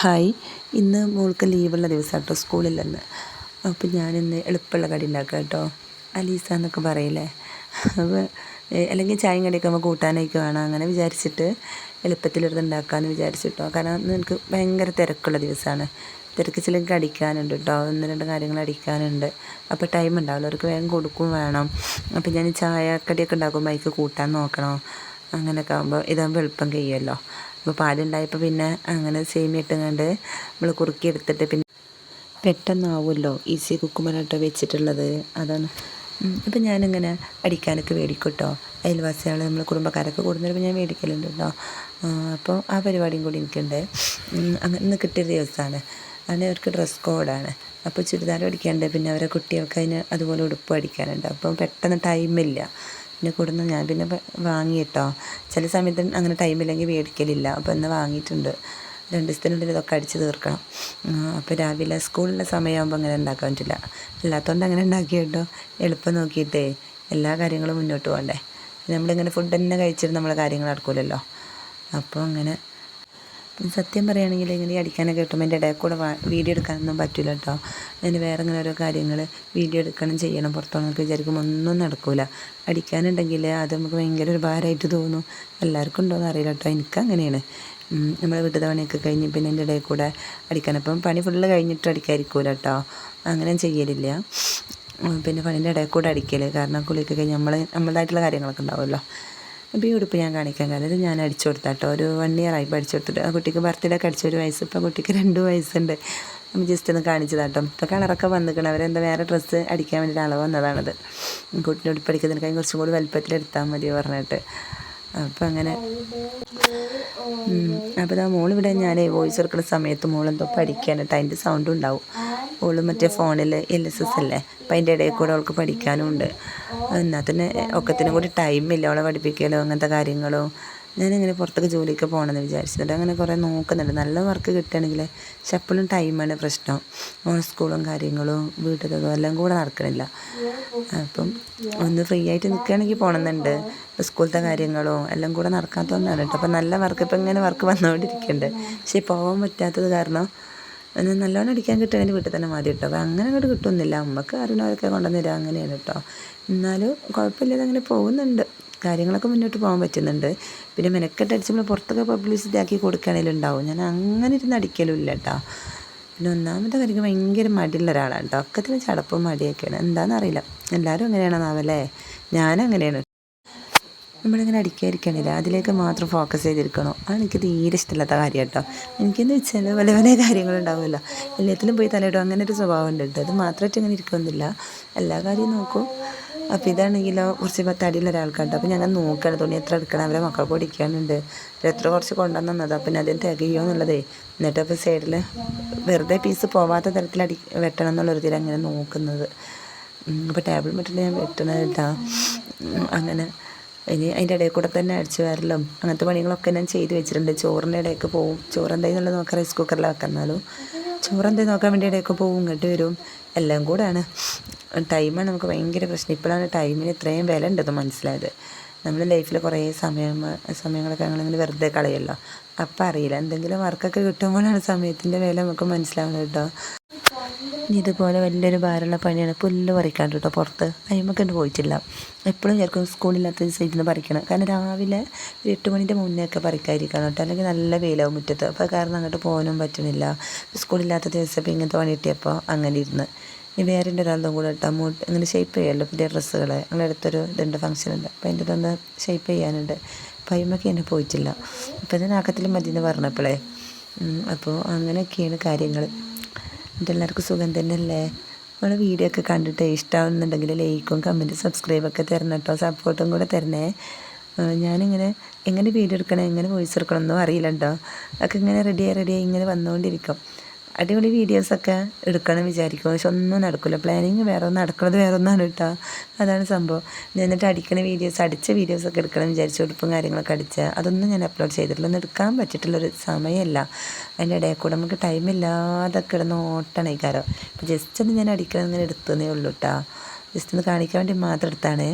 Hi. ഇന്ന് മോൾക്ക് ലീവുള്ള ദിവസം കേട്ടോ സ്കൂളിലെന്ന്. അപ്പോൾ ഞാനിന്ന് എളുപ്പമുള്ള കടി ഉണ്ടാക്കാം കേട്ടോ. അലീസ എന്നൊക്കെ പറയില്ലേ. അപ്പോൾ അല്ലെങ്കിൽ ചായയും കടിയൊക്കെ നമ്മൾ കൂട്ടാനൊക്കെ വേണം അങ്ങനെ വിചാരിച്ചിട്ട് എളുപ്പത്തിലൊരു ഉണ്ടാക്കാമെന്ന് വിചാരിച്ചിട്ടോ. കാരണം ഇന്ന് എനിക്ക് ഭയങ്കര തിരക്കുള്ള ദിവസമാണ്. തിരക്ക് ചിലർക്ക് അടിക്കാനുണ്ട് കേട്ടോ. ഒന്ന് രണ്ട് കാര്യങ്ങൾ അടിക്കാനുണ്ട്. അപ്പോൾ ടൈം ഉണ്ടാവില്ല. അവർക്ക് വേഗം കൊടുക്കും വേണം. അപ്പോൾ ഞാൻ ചായ കടിയൊക്കെ ഉണ്ടാക്കുമ്പോൾ അതിക്ക് കൂട്ടാൻ നോക്കണം. അങ്ങനെയൊക്കെ ആകുമ്പോൾ ഇതാകുമ്പോൾ എളുപ്പം കഴിയുമല്ലോ. അപ്പോൾ പാലുണ്ടായപ്പോൾ പിന്നെ അങ്ങനെ സേമിയ ഇട്ടുകൊണ്ട് നമ്മൾ കുറുക്കി എടുത്തിട്ട് പിന്നെ പെട്ടെന്നാവുമല്ലോ ഈസി കുക്കുമലാട്ടോ വെച്ചിട്ടുള്ളത്. അതാണ്. ഇപ്പം ഞാനിങ്ങനെ അടിക്കാനൊക്കെ മേടിക്കും കേട്ടോ അയൽവാസികൾ നമ്മൾ കുടുംബക്കാരൊക്കെ കൂടുന്നപ്പോൾ ഞാൻ മേടിക്കലുണ്ട് കേട്ടോ. അപ്പോൾ ആ പരിപാടിയും കൂടി എനിക്കുണ്ട്. അങ്ങനെ കിട്ടിയ ദിവസമാണ്. അങ്ങനെ അവർക്ക് ഡ്രസ് കോഡാണ്. അപ്പോൾ ചുരിദാർ അടിക്കാനുണ്ട് പിന്നെ അവരെ കുട്ടികൾക്ക് അതിന് അതുപോലെ ഉടുപ്പ് അടിക്കാനുണ്ട്. അപ്പം പെട്ടെന്ന് ടൈമില്ല. പിന്നെ കൂടുന്ന ഞാൻ പിന്നെ വാങ്ങി കേട്ടോ ചില സമയത്ത് അങ്ങനെ ടൈമില്ലെങ്കിൽ മേടിക്കലില്ല. അപ്പോൾ ഇന്ന് വാങ്ങിയിട്ടുണ്ട്. രണ്ട് ദിവസത്തിനുള്ളിൽ ഇതൊക്കെ അടിച്ച് തീർക്കണം. അപ്പോൾ രാവിലെ സ്കൂളിലെ സമയമാകുമ്പോൾ അങ്ങനെ ഉണ്ടാക്കാൻ പറ്റില്ല. അല്ലാത്തതുകൊണ്ട് അങ്ങനെ ഉണ്ടാക്കി കേട്ടോ എളുപ്പം നോക്കിയിട്ടേ എല്ലാ കാര്യങ്ങളും മുന്നോട്ട് പോകണ്ടേ. നമ്മളിങ്ങനെ ഫുഡ് തന്നെ കഴിച്ചിട്ട് നമ്മളെ കാര്യങ്ങൾ നടക്കില്ലല്ലോ അപ്പോൾ അങ്ങനെ സത്യം പറയുകയാണെങ്കിൽ ഇങ്ങനെ അടിക്കാനൊക്കെ കിട്ടുമ്പോൾ എന്റെ ഇടയിൽ കൂടെ വീഡിയോ എടുക്കാനൊന്നും പറ്റില്ല കേട്ടോ. അതിന് വേറെ ഇങ്ങനെ ഓരോ കാര്യങ്ങൾ വീഡിയോ എടുക്കണം ചെയ്യണം പുറത്തോന്നൊക്കെ വിചാരിക്കുമ്പോൾ ഒന്നും നടക്കില്ല അടിക്കാനുണ്ടെങ്കിൽ അത് നമുക്ക് ഭയങ്കര ഒരു ഭാരമായിട്ട് തോന്നും. എല്ലാവർക്കും ഉണ്ടോയെന്ന് അറിയില്ല കേട്ടോ. എനിക്ക് അങ്ങനെയാണ്. നമ്മൾ വീട്ടിൽ പണിയൊക്കെ കഴിഞ്ഞ് പിന്നെ എന്റെ ഇടയിൽ കൂടെ അടിക്കാൻ. അപ്പം പണി ഫുള്ള് കഴിഞ്ഞിട്ട് അടിക്കാതിരിക്കൂല കേട്ടോ. അങ്ങനെ ചെയ്യലില്ല. പിന്നെ പണീന്റെ ഇടയിൽ കൂടെ അടിക്കൽ കാരണം കുളിയൊക്കെ കഴിഞ്ഞ് നമ്മൾ നമ്മളതായിട്ടുള്ള കാര്യങ്ങളൊക്കെ ഉണ്ടാവുമല്ലോ. ഈ ഉടുപ്പ് ഞാൻ കാണിക്കാൻ കാരണം ഞാൻ അടിച്ചു കൊടുത്താട്ടോ. ഒരു വൺ ഇയർ ആയി അടിച്ചു കൊടുത്തിട്ട്. ആ കുട്ടിക്ക് ബർത്ത്ഡേ ഒക്കെ അടിച്ച ഒരു വയസ്സ്. ഇപ്പം കുട്ടിക്ക് രണ്ട് വയസ്സുണ്ട്. നമ്മൾ ജസ്റ്റ് ഒന്ന് കാണിച്ചതാട്ടോ. ഇപ്പോൾ കളറൊക്കെ വന്നിക്കണം. അവരെന്താ വേറെ ഡ്രസ്സ് അടിക്കാൻ വേണ്ടിയിട്ട് അളവ് വന്നതാണത്. കുട്ടിന്റെ ഉടുപ്പ് അടിക്കുന്നതിനേക്കാൾ കുറച്ചും കൂടി വലുപ്പത്തിലെടുത്താൽ മതി പറഞ്ഞിട്ട്. അപ്പം അങ്ങനെ. അപ്പോൾ ആ മോളിവിടെ ഞാൻ വോയിസ് എടുക്കുന്ന സമയത്ത് മോളെന്തോ പഠിക്കാനായിട്ട് അതിന്റെ സൗണ്ട് ഉണ്ടാവും. ഓൾ മറ്റേ ഫോണിൽ എൽ എസ് എസ് അല്ലേ? അപ്പം അതിന്റെ ഇടയിൽ കൂടെ അവൾക്ക് പഠിക്കാനും ഉണ്ട് എന്നാൽ തന്നെ ഒക്കത്തിനും കൂടി ടൈമില്ല അവളെ പഠിപ്പിക്കലോ അങ്ങനത്തെ കാര്യങ്ങളോ. ഞാനിങ്ങനെ പുറത്തേക്ക് ജോലിക്ക് പോകണമെന്ന് വിചാരിച്ചിട്ടുണ്ട്. അങ്ങനെ കുറേ നോക്കുന്നുണ്ട്. നല്ല വർക്ക് കിട്ടുകയാണെങ്കിൽ പക്ഷെ എപ്പോഴും ടൈമാണ് പ്രശ്നം. സ്കൂളും കാര്യങ്ങളും വീട്ടിലും എല്ലാം കൂടെ നടക്കണില്ല. അപ്പം ഒന്ന് ഫ്രീ ആയിട്ട് നിൽക്കുകയാണെങ്കിൽ പോകണമെന്നുണ്ട്. സ്കൂളത്തെ കാര്യങ്ങളോ എല്ലാം കൂടെ നടക്കാത്തതൊന്നും കേട്ടോ. അപ്പം നല്ല വർക്ക് ഇപ്പം ഇങ്ങനെ വർക്ക് വന്നുകൊണ്ടിരിക്കുന്നുണ്ട്. പക്ഷേ പോകാൻ പറ്റാത്തത് കാരണം നല്ലോണം അടിക്കാൻ കിട്ടുമെങ്കിൽ വീട്ടിൽ തന്നെ മതി കേട്ടോ. അപ്പോൾ അങ്ങനെ അങ്ങോട്ട് കിട്ടുന്നില്ല. അമ്മയ്ക്ക് അറിയണവരൊക്കെ കൊണ്ടുവന്ന് തരാം അങ്ങനെയാണ് കേട്ടോ. എന്നാലും കുഴപ്പമില്ലാതെ അങ്ങനെ പോകുന്നുണ്ട്. കാര്യങ്ങളൊക്കെ മുന്നോട്ട് പോകാൻ പറ്റുന്നുണ്ട്. പിന്നെ മെനക്കെട്ട് അടിച്ച് നമ്മൾ പുറത്തൊക്കെ പബ്ലിസിറ്റി ആക്കി കൊടുക്കുകയാണെങ്കിലും ഉണ്ടാവും. ഞാൻ അങ്ങനെ ഇരുന്ന് അടിക്കലും ഇല്ല കേട്ടോ. പിന്നെ ഒന്നാമത്തെ കാര്യം ഭയങ്കര മടിയുള്ള ഒരാളാണ് കേട്ടോ. ഒക്കത്തിന് ചടപ്പും മടിയൊക്കെയാണ്. എന്താണെന്നറിയില്ല. എല്ലാവരും അങ്ങനെയാണെന്നാവല്ലേ ഞാനും അങ്ങനെയാണ്. നമ്മളിങ്ങനെ അടിക്കാതിരിക്കണില്ല. അതിലേക്ക് മാത്രം ഫോക്കസ് ചെയ്തിരിക്കണോ. അതെനിക്ക് തീരെ ഇഷ്ടമില്ലാത്ത കാര്യം കേട്ടോ എനിക്കെന്ന് വെച്ചാൽ പല പല കാര്യങ്ങളുണ്ടാവുമല്ലോ. എല്ലാത്തിലും പോയി തലയിടും. അങ്ങനെ ഒരു സ്വഭാവം ഉണ്ട് കേട്ടോ. അത് മാത്രമായിട്ട് ഇങ്ങനെ ഇരിക്കുന്നില്ല എല്ലാ കാര്യവും നോക്കും. അപ്പോൾ ഇതാണെങ്കിലോ കുറച്ച് പത്താടിയുള്ള ഒരാൾക്കാട്ടോ. അപ്പോൾ ഞങ്ങൾ നോക്കുകയാണ് തുണി എത്ര എടുക്കണം? അവരെ മക്കൾ പൊടിക്കാനുണ്ട്. എത്ര കുറച്ച് കൊണ്ടുവന്നത് അപ്പം അതിന് തികയോ എന്നുള്ളതേ എന്നിട്ട് അപ്പോൾ സൈഡിൽ വെറുതെ പീസ് പോവാത്ത തരത്തിൽ അടി വെട്ടണം എന്നുള്ളൊരു തീരെ അങ്ങനെ നോക്കുന്നത്. അപ്പോൾ ടേബിൾ മറ്റിട്ട് ഞാൻ വെട്ടണത് കേട്ടോ. അങ്ങനെ ഇനി അതിന്റെ ഇടയിൽ കൂടെ തന്നെ അടിച്ചു വരലും അങ്ങനത്തെ പണികളൊക്കെ ഞാൻ ചെയ്ത് വെച്ചിട്ടുണ്ട്. ചോറിന്റെ ഇടയ്ക്ക് പോവും. ചോറ് എന്തായിരുന്നുള്ളത് നോക്കാം റൈസ് കുക്കറിൽ വെക്കുന്നാലും ചോറ് എന്തായാലും നോക്കാൻ വേണ്ടി ഇടയ്ക്ക് പോവും ഇങ്ങോട്ട് വരും. എല്ലാം കൂടെയാണ് ടൈമാണ് നമുക്ക് ഭയങ്കര പ്രശ്നം. ഇപ്പോഴാണ് ടൈമിന് ഇത്രയും വില ഉണ്ടെന്ന് മനസ്സിലായത്. നമ്മൾ ലൈഫിൽ കുറേ സമയം സമയങ്ങളൊക്കെ ഞങ്ങളിങ്ങനെ വെറുതെ കളയല്ലോ അപ്പം അറിയില്ല. എന്തെങ്കിലും വർക്കൊക്കെ കിട്ടുമ്പോഴാണ് സമയത്തിന്റെ വില നമുക്ക് മനസ്സിലാവുന്നത് കേട്ടോ. ഇതുപോലെ വലിയൊരു ഭാരമുള്ള പണിയാണ് പുല്ല് പറിക്കാണ്ട് കേട്ടോ പുറത്ത്. അയിമക്കണ്ട് പോയിട്ടില്ല. എപ്പോഴും ചേർക്കും സ്കൂളില്ലാത്ത സൈഡിൽ പറിക്കണം. കാരണം രാവിലെ ഒരു എട്ട് മണിന്റെ മുന്നേ ഒക്കെ പറിക്കാതിരിക്കണം കേട്ടോ. അല്ലെങ്കിൽ നല്ല വെയിലാവും മുറ്റത്ത്. അപ്പോൾ കാരണം അങ്ങോട്ട് പോകാനും പറ്റുന്നില്ല സ്കൂളില്ലാത്ത ദിവസം ഇപ്പോൾ ഇങ്ങനത്തെ പണി കിട്ടിയപ്പോൾ അങ്ങനെ ഇരുന്ന്. ഇനി വേറെ എന്റെ ഒരാളും കൂടെ ഇട്ടാൽ മൂട്ട് ഇങ്ങനെ ഷേപ്പ് ചെയ്യാമല്ലോ പുതിയ ഡ്രസ്സുകൾ ഞങ്ങളുടെ അടുത്തൊരു ഇതുണ്ട് ഫംഗ്ഷൻ ഉണ്ട്. അപ്പോൾ അതിന്റെ ഇതൊന്ന് ഷേപ്പ് ചെയ്യാനുണ്ട്. അപ്പോൾ അതിമൊക്കെ എന്നെ പോയിട്ടില്ല. അപ്പോൾ ഇതിനാക്കത്തിൽ മതി എന്ന് പറഞ്ഞപ്പോഴേ അപ്പോൾ അങ്ങനെയൊക്കെയാണ് കാര്യങ്ങൾ എല്ലാവർക്കും സുഖം തന്നെയല്ലേ? നമ്മുടെ വീഡിയോ ഒക്കെ കണ്ടിട്ട് ഇഷ്ടമാവുന്നുണ്ടെങ്കിൽ ലൈക്കും കമന്റും സബ്സ്ക്രൈബൊക്കെ തരണം കേട്ടോ സപ്പോർട്ടും കൂടെ തരണേ. ഞാനിങ്ങനെ എങ്ങനെ വീഡിയോ എടുക്കണം എങ്ങനെ വോയിസ് എടുക്കണം ഒന്നും അറിയില്ല കേട്ടോ ഒക്കെ ഇങ്ങനെ റെഡിയായി റെഡിയായി ഇങ്ങനെ വന്നുകൊണ്ടിരിക്കും. അടിപൊളി വീഡിയോസൊക്കെ എടുക്കണം വിചാരിക്കും. പക്ഷെ ഒന്നും നടക്കില്ല പ്ലാനിങ് വേറെ ഒന്നും നടക്കുന്നത് വേറെ ഒന്നാണ് കേട്ടോ അതാണ് സംഭവം. ഞാൻ എന്നിട്ട് അടിക്കണ വീഡിയോസ് അടിച്ച വീഡിയോസൊക്കെ എടുക്കണം വിചാരിച്ചു ഉടുപ്പും കാര്യങ്ങളൊക്കെ അടിച്ച. അതൊന്നും ഞാൻ അപ്ലോഡ് ചെയ്തിട്ടില്ല. എടുക്കാൻ പറ്റിയിട്ടുള്ളൊരു സമയമല്ല. അതിന്റെ ഇടയിൽ കൂടെ നമുക്ക് ടൈമില്ലാതെ കിടന്ന് ഓട്ടണേ കാരം അപ്പോൾ ജസ്റ്റ് ഒന്ന് ഞാൻ അടിക്കണം ഇങ്ങനെ എടുത്തതേ ഉള്ളൂ കേട്ടോ ജസ്റ്റ് ഒന്ന് കാണിക്കാൻ വേണ്ടി മാത്രം എടുത്താണേ.